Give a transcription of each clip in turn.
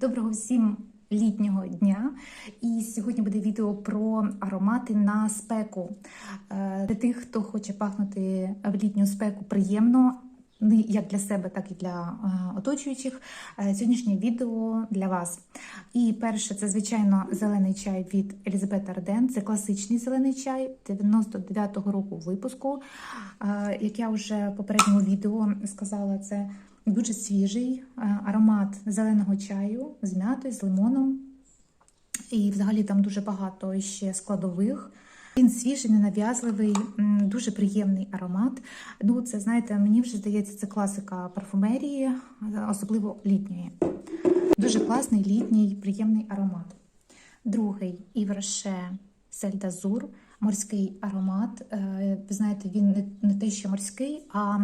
Доброго всім літнього дня! І сьогодні буде відео про аромати на спеку. Е, Для тих, хто хоче пахнути в літню спеку приємно, не як для себе, так і для е, оточуючих. Е, Сьогоднішнє відео для вас. І перше, це звичайно зелений чай від Елізабет Арден. Це класичний зелений чай 99-го року випуску. Як я вже в попередньому відео сказала, це дуже свіжий е, аромат зеленого чаю з м'ятою, з лимоном. І взагалі там дуже багато ще складових. Він свіжий, ненав'язливий, дуже приємний аромат. Ну, це знаєте, мені вже здається, це класика парфумерії, особливо літньої. Дуже класний літній, приємний аромат. Другий Івраше Сельдазур, морський аромат. Е, Ви знаєте, він не, те, що морський, а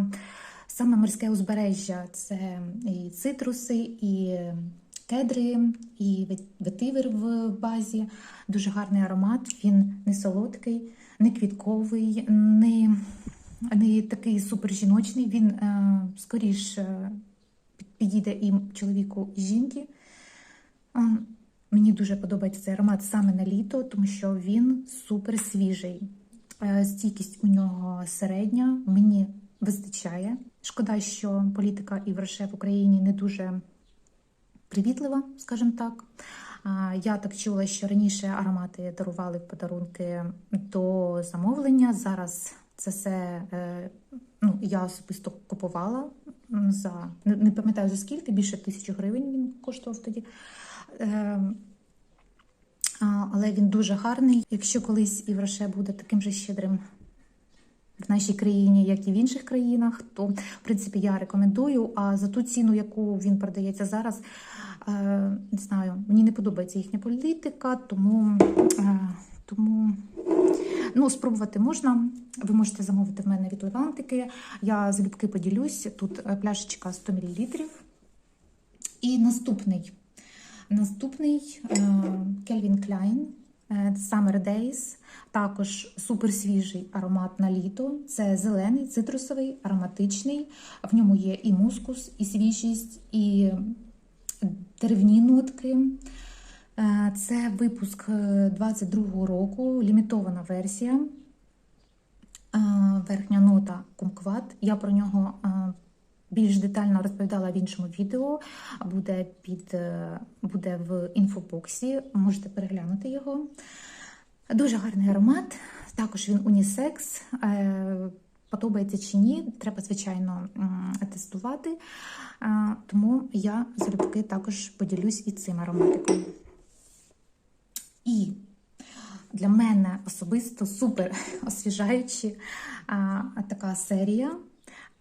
саме морське узбережжя. Це і цитруси, і кедри, і ветивер в базі. Дуже гарний аромат. Він не солодкий, не квітковий, не, не такий супер жіночний. Він е, скоріш е, підійде і чоловіку, і жінки. Е, Мені дуже подобається цей аромат саме на літо, тому що він супер свіжий. Е, Стійкість у нього середня, мені вистачає. Шкода, що політика і вреше в Україні не дуже привітлива, скажімо так. Я так чула, що раніше аромати дарували в подарунки до замовлення. Зараз це все е, ну, я особисто купувала за не не пам'ятаю за скільки, більше тисячі гривень він коштував тоді. Е, Але він дуже гарний. Якщо колись Івраше буде таким же щедрим в нашій країні, як і в інших країнах, то в принципі я рекомендую. А за ту ціну, яку він продається зараз, е, не знаю, мені не подобається їхня політика, тому, е, тому ну, спробувати можна. Ви можете замовити в мене від Левантики. Я залюбки поділюсь. Тут е, пляшечка 100 мл. І наступний. Наступний Кельвін е, Summer Days. Також суперсвіжий аромат на літо. Це зелений, цитрусовий, ароматичний. В ньому є і мускус, і свіжість, і деревні нотки. Е, Це випуск 22-го року, лімітована версія. Е, Верхня нота кумкват. Я про нього е, більш детально розповідала в іншому відео. Буде під е, буде в інфобоксі. Можете переглянути його. Дуже гарний аромат. Також він унісекс. Е, Подобається чи ні, треба, звичайно, тестувати. Е, Тому я залюбки також поділюсь і цим ароматиком. І для мене особисто супер освіжаюча така серія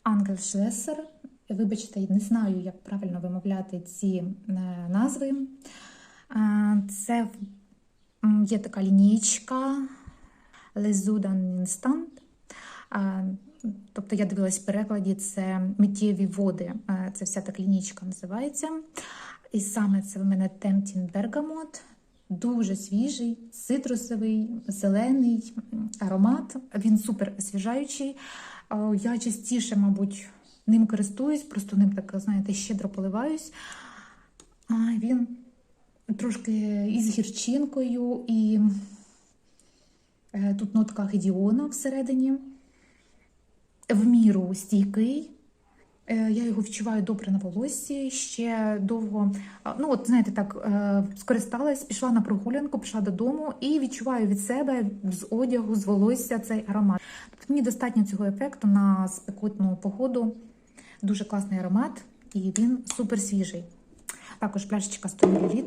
Ангел Шлесер. Вибачте, не знаю, як правильно вимовляти ці е, назви. Це є така лінійка Lezudan Instant. Тобто я дивилась в перекладі, це миттєві води. Це вся така лінійка називається. І саме це в мене Tempting Bergamot. Дуже свіжий, цитрусовий, зелений аромат. Він супер освіжаючий. Я частіше, мабуть, ним користуюсь, просто ним так, знаєте, щедро поливаюсь. А Він трошки із гірчинкою, і е, тут нотка гедіона всередині. В міру стійкий. Е, Я його відчуваю добре на волоссі, ще довго. Ну, от знаєте, так е, скористалась, пішла на прогулянку, пішла додому і відчуваю від себе з одягу, з волосся цей аромат. Тобто мені достатньо цього ефекту на спекотну погоду. Дуже класний аромат, і він супер свіжий. Також пляшечка 100 мл.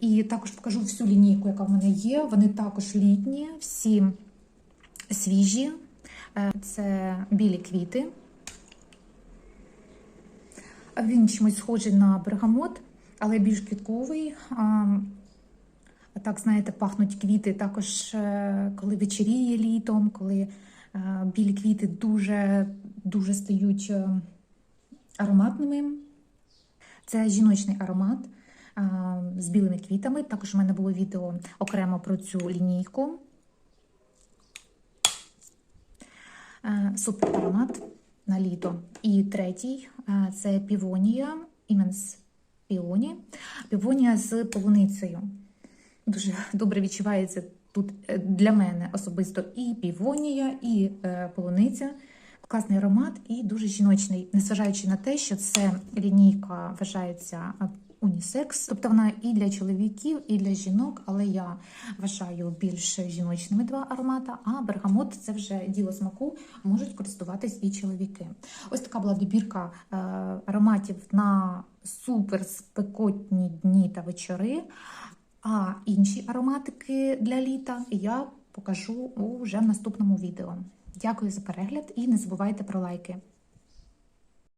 І також покажу всю лінійку, яка в мене є. Вони також літні, всі свіжі. Е, Це білі квіти. Він чимось схожий на бергамот, але більш квітковий. А, так, знаєте, пахнуть квіти також, е, коли вечеріє літом, коли е, білі квіти дуже, дуже стають е, ароматними. Це жіночний аромат з білими квітами. Також у мене було відео окремо про цю лінійку. Супер аромат на літо. І третій е, це півонія, іменс піоні. півонія з полуницею. Дуже добре відчувається тут е, для мене особисто і півонія, і е, полуниця. Класний аромат і дуже жіночний, незважаючи на те, що це лінійка вважається унісекс, тобто вона і для чоловіків, і для жінок, але я вважаю більш жіночними два аромата. А бергамот це вже діло смаку, можуть користуватись і чоловіки. Ось така була добірка е, ароматів на супер спекотні дні та вечори. А інші ароматики для літа я покажу уже в наступному відео. Дякую за перегляд і не забувайте про лайки.